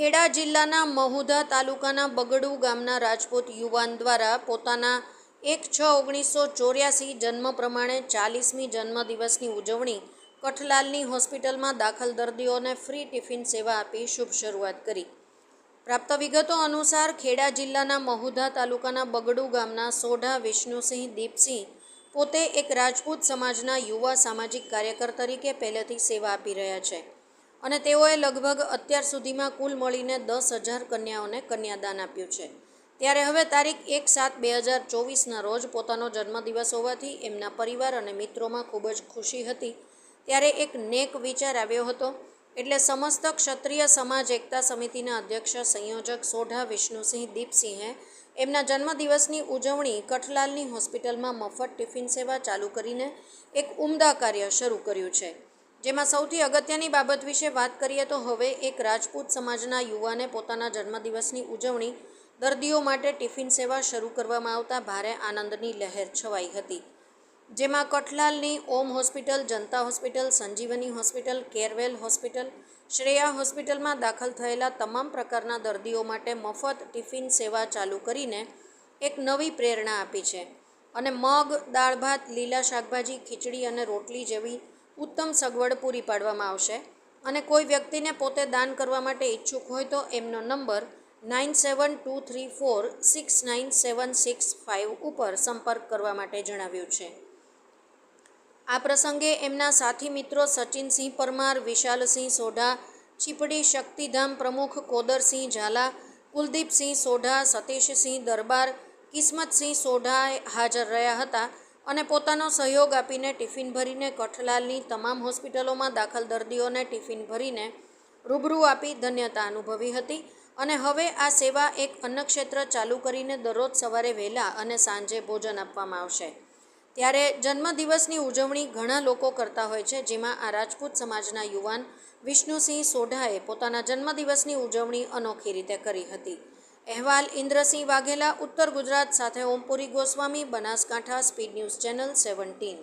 ખેડા જિલ્લાના મહુધા તાલુકાના બગડુ ગામના રાજપૂત યુવાન દ્વારા પોતાના એક છ ઓગણીસો ચોર્યાસી જન્મ પ્રમાણે ચાલીસમી જન્મદિવસની ઉજવણી કઠલાલની હોસ્પિટલમાં દાખલ દર્દીઓને ફ્રી ટિફિન સેવા આપી શુભ શરૂઆત કરી. પ્રાપ્ત વિગતો અનુસાર ખેડા જિલ્લાના મહુધા તાલુકાના બગડુ ગામના સોઢા વિષ્ણુસિંહ દીપસિંહ પોતે એક રાજપૂત સમાજના યુવા સામાજિક કાર્યકર તરીકે પહેલેથી સેવા આપી રહ્યા છે. અને તેઓએ લગભગ અત્યાર સુધીમાં કુલ મળીને દસ હજાર કન્યાઓને કન્યાદાન આપ્યું છે. ત્યારે હવે તારીખ એક સાત બે હજાર ચોવીસના રોજ પોતાનો જન્મદિવસ હોવાથી એમના પરિવાર અને મિત્રોમાં ખૂબ જ ખુશી હતી. ત્યારે એક નેક વિચાર આવ્યો હતો, એટલે સમસ્ત ક્ષત્રિય સમાજ એકતા સમિતિના અધ્યક્ષ સંયોજક સોઢા વિષ્ણુસિંહ દીપસિંહે એમના જન્મદિવસની ઉજવણી કઠલાલની હોસ્પિટલમાં મફત ટિફિન સેવા ચાલુ કરીને એક ઉમદા કાર્ય શરૂ કર્યું છે. જેમાં સૌથી અગત્યની બાબત વિશે વાત કરીએ તો હવે એક રાજપૂત સમાજના યુવાને પોતાના જન્મદિવસની ઉજવણી દર્દીઓ માટે ટિફિન સેવા શરૂ કરવામાં આવતા ભારે આનંદની લહેર છવાઈ હતી. જેમાં કઠલાલની Om hospital, Janata hospital, Sanjivani hospital, Carewell hospital, Shreya હોસ્પિટલમાં દાખલ થયેલા તમામ પ્રકારના દર્દીઓ માટે મફત ટિફિન સેવા ચાલુ કરીને એક નવી પ્રેરણા આપી છે. અને મગ, દાળ ભાત, લીલા શાકભાજી, ખીચડી અને રોટલી જેવી ઉત્તમ સગવડ પૂરી પાડવામાં આવશે અને કોઈ વ્યક્તિને પોતે દાન કરવા માટે ઈચ્છુક હોય તો એમનો number nine seven two three four six nine seven six five ઉપર સંપર્ક કરવા માટે જણાવ્યું છે. આ પ્રસંગે એમના સાથી મિત્રો સચિનસિંહ પરમાર, વિશાલસિંહ સોઢા, ચીપડી શક્તિધામ પ્રમુખ કોદરસિંહ ઝાલા, કુલદીપસિંહ સોઢા, સતીશસિંહ દરબાર, કિસ્મતસિંહ સોઢા હાજર રહ્યા હતા. અને પોતાનો સહયોગ આપીને ટિફિન ભરીને કઠલાલની તમામ હોસ્પિટલોમાં દાખલ દર્દીઓને ટિફિન ભરીને રૂબરૂ આપી ધન્યતા અનુભવી હતી અને હવે આ સેવા એક અન્નક્ષેત્ર ચાલુ કરીને દરરોજ સવારે વહેલા અને સાંજે ભોજન આપવામાં આવશે. ત્યારે જન્મદિવસની ઉજવણી ઘણા લોકો કરતા હોય છે, જેમાં આ રાજપૂત સમાજના યુવાન વિષ્ણુસિંહ સોઢાએ પોતાના જન્મદિવસની ઉજવણી અનોખી રીતે કરી હતી. અહેવાલ ઇન્દ્રસિંહ વાઘેલા ઉત્તર ગુજરાત સાથે Ompuri Goswami Banaskantha speed news channel seventeen.